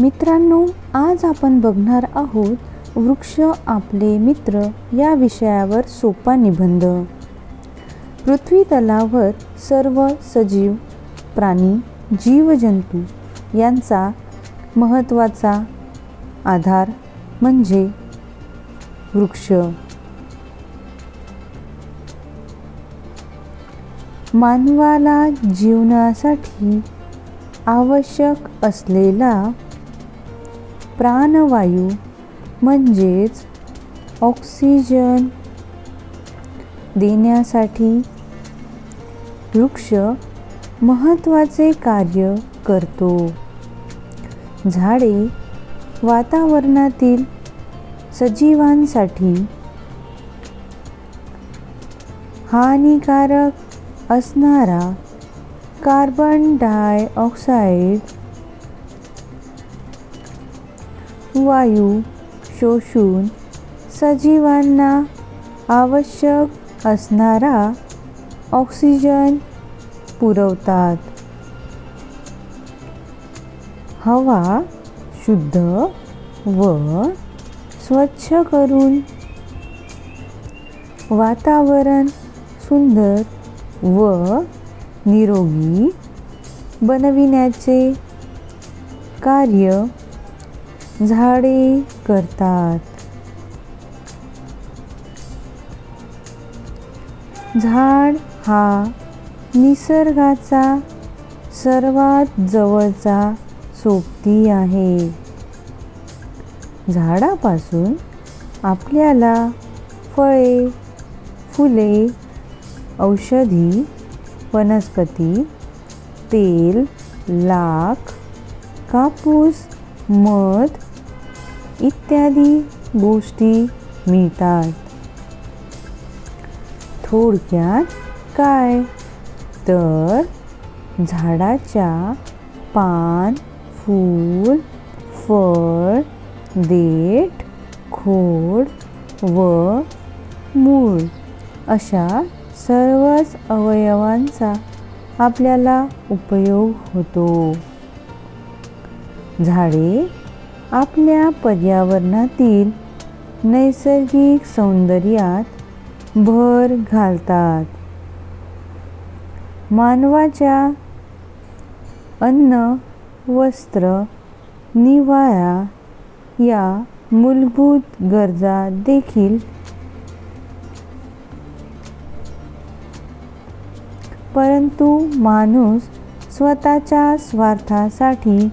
मित्रांनो आज आपण बघणार आहोत वृक्ष आपले मित्र या विषयावर सोपा निबंध. पृथ्वी तलावर सर्व सजीव प्राणी जीवजंतू यांचा महत्त्वाचा आधार म्हणजे वृक्ष. मानवाला जीवनासाठी आवश्यक असलेला प्राणवायू म्हणजेच ऑक्सिजन देण्यासाठी वृक्ष महत्त्वाचे कार्य करतो. झाडे वातावरणातील सजीवांसाठी हानिकारक असणारा कार्बन डायऑक्साईड वायू शोषून सजीवांना आवश्यक असणारा ऑक्सिजन पुरवतात. हवा शुद्ध व स्वच्छ करून वातावरण सुंदर व निरोगी बनविण्याचे कार्य झाडे करतात. झाड हा निसर्गाचा सर्वात जवळचा सोबती आहे. झाडापासून आपल्याला फळे फुले औषधी वनस्पती तेल लाख कापूस मध इत्यादी गोष्टी मिळतात. थोडक्यात काय? तर झाडाच्या पान फूल फळ देठ खोड व मूळ अशा सर्वच अवयवांचा आपल्याला उपयोग होतो. झाडे आपल्या पर्यावरणातील नैसर्गिक सौंदर्यात भर घालतात. मानवाच्या अन्न वस्त्र निवारा या मूलभूत गरजा देखील परंतु माणूस स्वतःच्या स्वार्थासाठी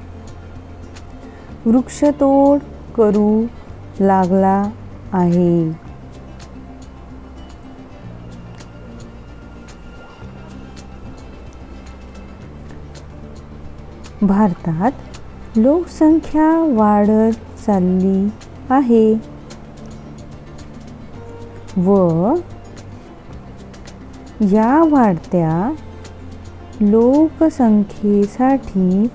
वृक्षतोड करू लागला आहे. भारतात लोकसंख्या वाढत चालली आहे. व या वाढत्या लोकसंख्येसाठी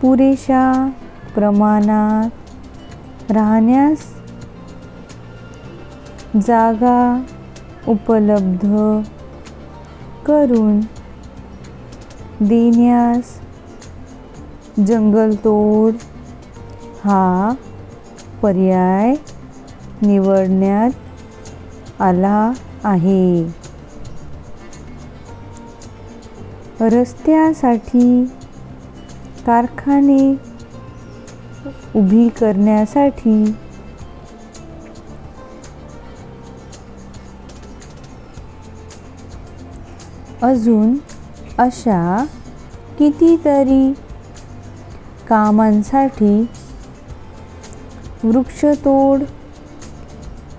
पुरेशा प्रमाणात राहण्यास जागा उपलब्ध करून देण्यास जंगलतोड हा पर्याय निवडण्यात आला आहे. रस्त्यासाठी कारखाने उभी करण्यासाठी अजून अशा कितीतरी कामांसाठी वृक्षतोड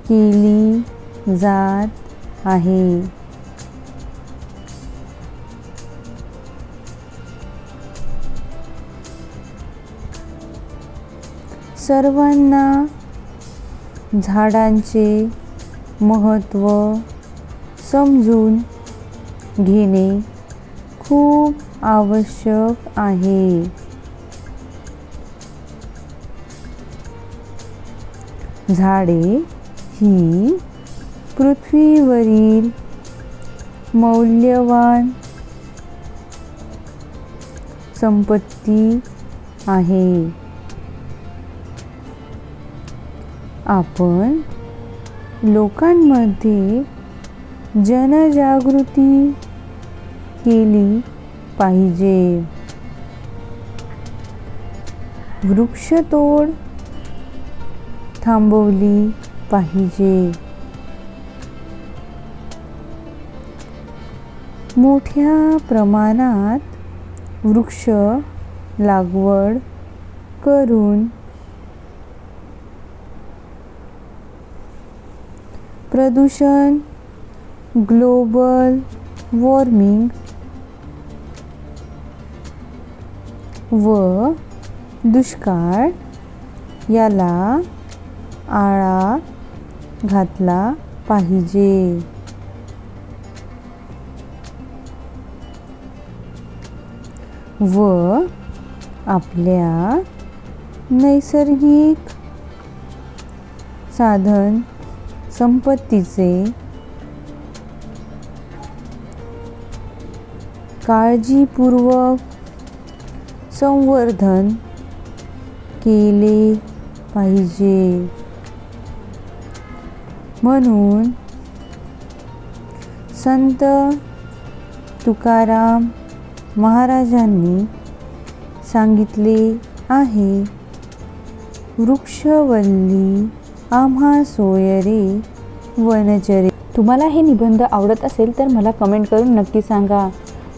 केली जात आहे. सर्वांना झाडांचे महत्त्व समजून घेणे खूप आवश्यक आहे. झाडे ही पृथ्वीवरील मौल्यवान संपत्ती आहे. आपण लोकांमध्ये जनजागृती केली पाहिजे. वृक्षतोड थांबवली पाहिजे. मोठ्या प्रमाणात वृक्ष लागवड करून प्रदूषण ग्लोबल वॉर्मिंग व दुष्काळ याला आळा घातला पाहिजे. व आपल्या नैसर्गिक साधन संपत्तीचे काळजीपूर्वक संवर्धन केले पाहिजे. म्हणून संत तुकाराम महाराजांनी सांगितले आहे वृक्षवल्ली आम्हा सोयरी वनचरी. तुम्हाला हे निबंध आवडत असेल तर मला कमेंट करून नक्की सांगा.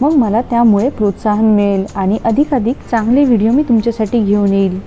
मग मला त्यामुळे प्रोत्साहन मिळेल आणि अधिकाधिक चांगले व्हिडिओ मी तुमच्यासाठी घेऊन येईल.